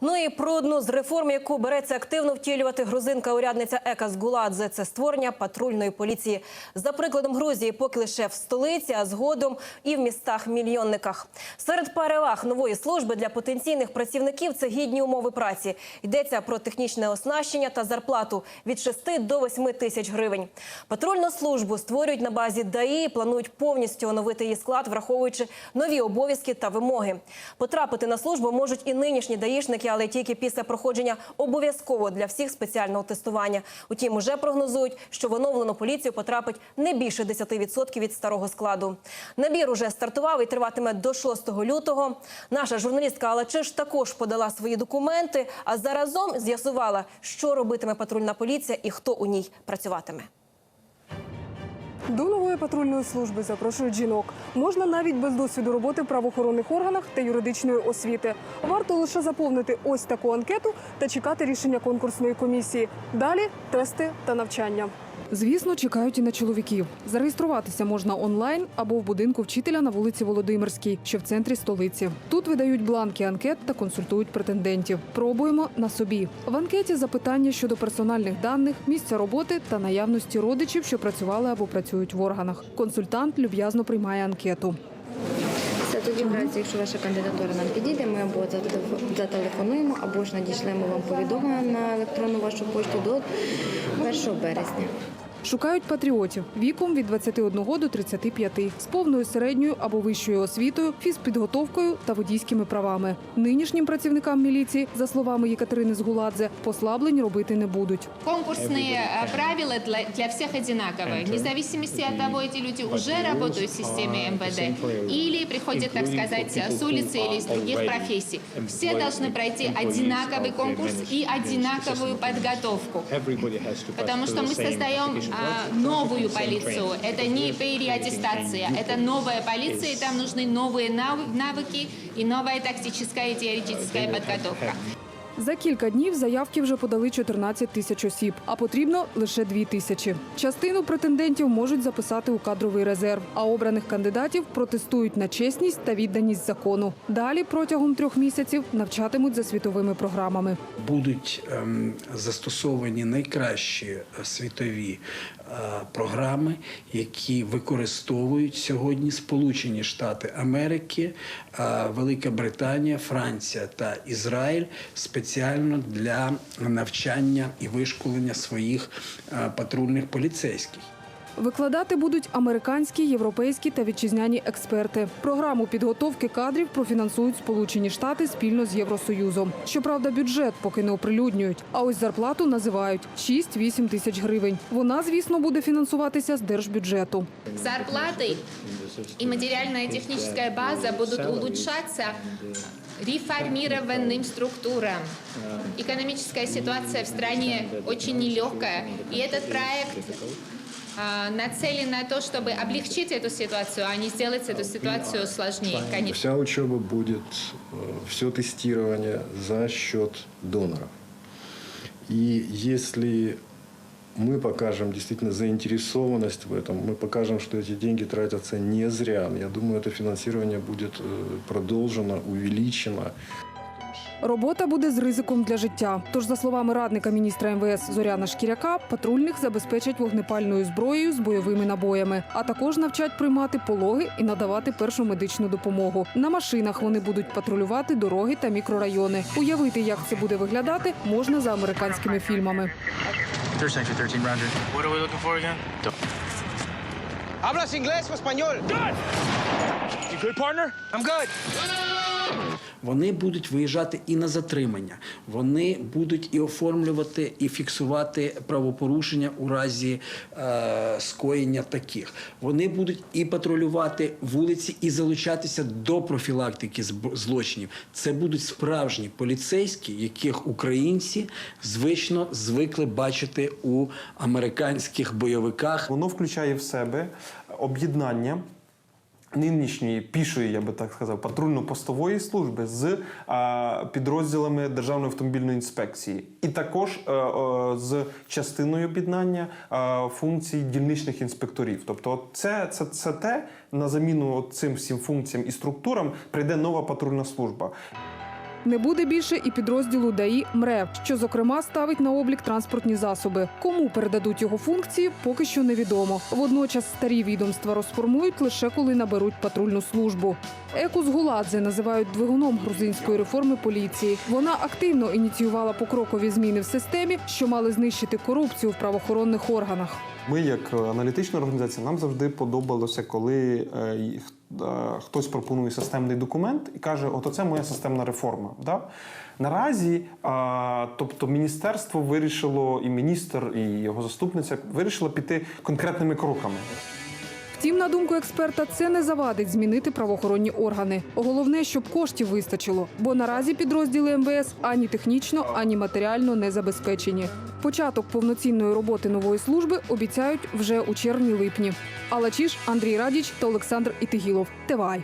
Ну і про одну з реформ, яку береться активно втілювати грузинка-урядниця Ека Згуладзе, це створення патрульної поліції. За прикладом Грузії, поки лише в столиці, а згодом і в містах-мільйонниках. Серед переваг нової служби для потенційних працівників це гідні умови праці. Йдеться про технічне оснащення та зарплату від 6 до 8 тисяч гривень. Патрульну службу створюють на базі ДАІ планують повністю оновити її склад, враховуючи нові обов'язки та вимоги. Потрапити на службу можуть і нинішні даїшники, але тільки після проходження обов'язково для всіх спеціального тестування. Утім, уже прогнозують, що в оновлену поліцію потрапить не більше 10% від старого складу. Набір уже стартував і триватиме до 6 лютого. Наша журналістка Алла Чиш також подала свої документи, а заразом з'ясувала, що робитиме патрульна поліція і хто у ній працюватиме. До нової патрульної служби запрошують жінок. Можна навіть без досвіду роботи в правоохоронних органах та юридичної освіти. Варто лише заповнити ось таку анкету та чекати рішення конкурсної комісії. Далі тести та навчання. Звісно, чекають і на чоловіків. Зареєструватися можна онлайн або в будинку вчителя на вулиці Володимирській, що в центрі столиці. Тут видають бланки анкет та консультують претендентів. Пробуємо на собі. В анкеті запитання щодо персональних даних, місця роботи та наявності родичів, що працювали або працюють в органах. Консультант люб'язно приймає анкету. Це тоді в разі, якщо ваша кандидатура нам підійде, ми або зателеф- зателефонуємо, або ж надішлемо вам повідомлення на електронну вашу пошту до 1 березня. Шукають патріотів віком від 21 до 35, з повною середньою або вищою освітою, фізпідготовкою та водійськими правами. Нинішнім працівникам міліції, за словами Єкатерини Згуладзе, послаблень робити не будуть. Конкурсные э, правила для, для всех одинаковые, вне зависимости от того, эти люди уже работают в системе МВД или приходят, так сказать, с улицы или из других профессий. Все должны пройти одинаковый конкурс и одинаковую подготовку. Потому что мы создаем а, новую полицию. Это не переаттестация, это новая полиция, и там нужны новые нав- навыки и новая тактическая и теоретическая подготовка. За кілька днів заявки вже подали 14 тисяч осіб, а потрібно лише 2 тисячі. Частину претендентів можуть записати у кадровий резерв, а обраних кандидатів протестують на чесність та відданість закону. Далі протягом трьох місяців навчатимуть за світовими програмами. будуть ем, застосовані найкращі е, світові е, програми, які використовують сьогодні Сполучені Штати Америки, е, Велика Британія, Франція та Ізраїль спеціально для навчання і вишколення своїх е, патрульних поліцейських. Викладати будуть американські, європейські та вітчизняні експерти. Програму підготовки кадрів профінансують Сполучені Штати спільно з Євросоюзом. Щоправда, бюджет поки не оприлюднюють. А ось зарплату називають 6-8 тисяч гривень. Вона, звісно, буде фінансуватися з держбюджету. зарплаты и материальная техническая база будут улучшаться реформированным структурам. Экономическая ситуация в стране очень нелегкая, и этот проект а, нацелен на то, чтобы облегчить эту ситуацию, а не сделать эту ситуацию сложнее, конечно. Вся учеба будет, все тестирование за счет доноров. И если мы покажем действительно заинтересованность в этом, мы покажем, что эти деньги тратятся не зря, я думаю, это финансирование будет э, продолжено, увеличено. Робота буде з ризиком для життя. Тож, за словами радника міністра МВС Зоряна Шкіряка, патрульних забезпечать вогнепальною зброєю з бойовими набоями, а також навчать приймати пологи і надавати першу медичну допомогу. На машинах вони будуть патрулювати дороги та мікрорайони. Уявити, як це буде виглядати, можна за американськими фільмами. Third section, 13, Roger. What are we looking for again? ¿Hablas inglés o español? You good, partner? I'm good. Вони будуть виїжджати і на затримання. Вони будуть і оформлювати, і фіксувати правопорушення у разі е, скоєння таких. Вони будуть і патрулювати вулиці, і залучатися до профілактики злочинів. Це будуть справжні поліцейські, яких українці звично звикли бачити у американських бойовиках. Воно включає в себе об'єднання нинішньої пішої, я би так сказав, патрульно-постової служби з а, підрозділами Державної автомобільної інспекції, і також е, е, з частиною об'єднання е, функцій дільничних інспекторів. Тобто, це, це, це те на заміну цим всім функціям і структурам прийде нова патрульна служба. Не буде більше і підрозділу ДАІ МРЕВ, що зокрема ставить на облік транспортні засоби. Кому передадуть його функції, поки що невідомо. Водночас старі відомства розформують лише коли наберуть патрульну службу. Екус Гуладзе називають двигуном грузинської реформи поліції. Вона активно ініціювала покрокові зміни в системі, що мали знищити корупцію в правоохоронних органах. Ми, як е, аналітична організація, нам завжди подобалося, коли е, е, хтось пропонує системний документ і каже: от оце моя системна реформа. Да? Наразі, тобто, міністерство вирішило, і міністр, і його заступниця вирішили піти конкретними кроками. Втім, на думку експерта, це не завадить змінити правоохоронні органи. Головне, щоб коштів вистачило, бо наразі підрозділи МВС ані технічно, ані матеріально не забезпечені. Початок повноцінної роботи нової служби обіцяють вже у червні-липні. Алачіш, Андрій Радіч та Олександр Ітигілов. Тивай.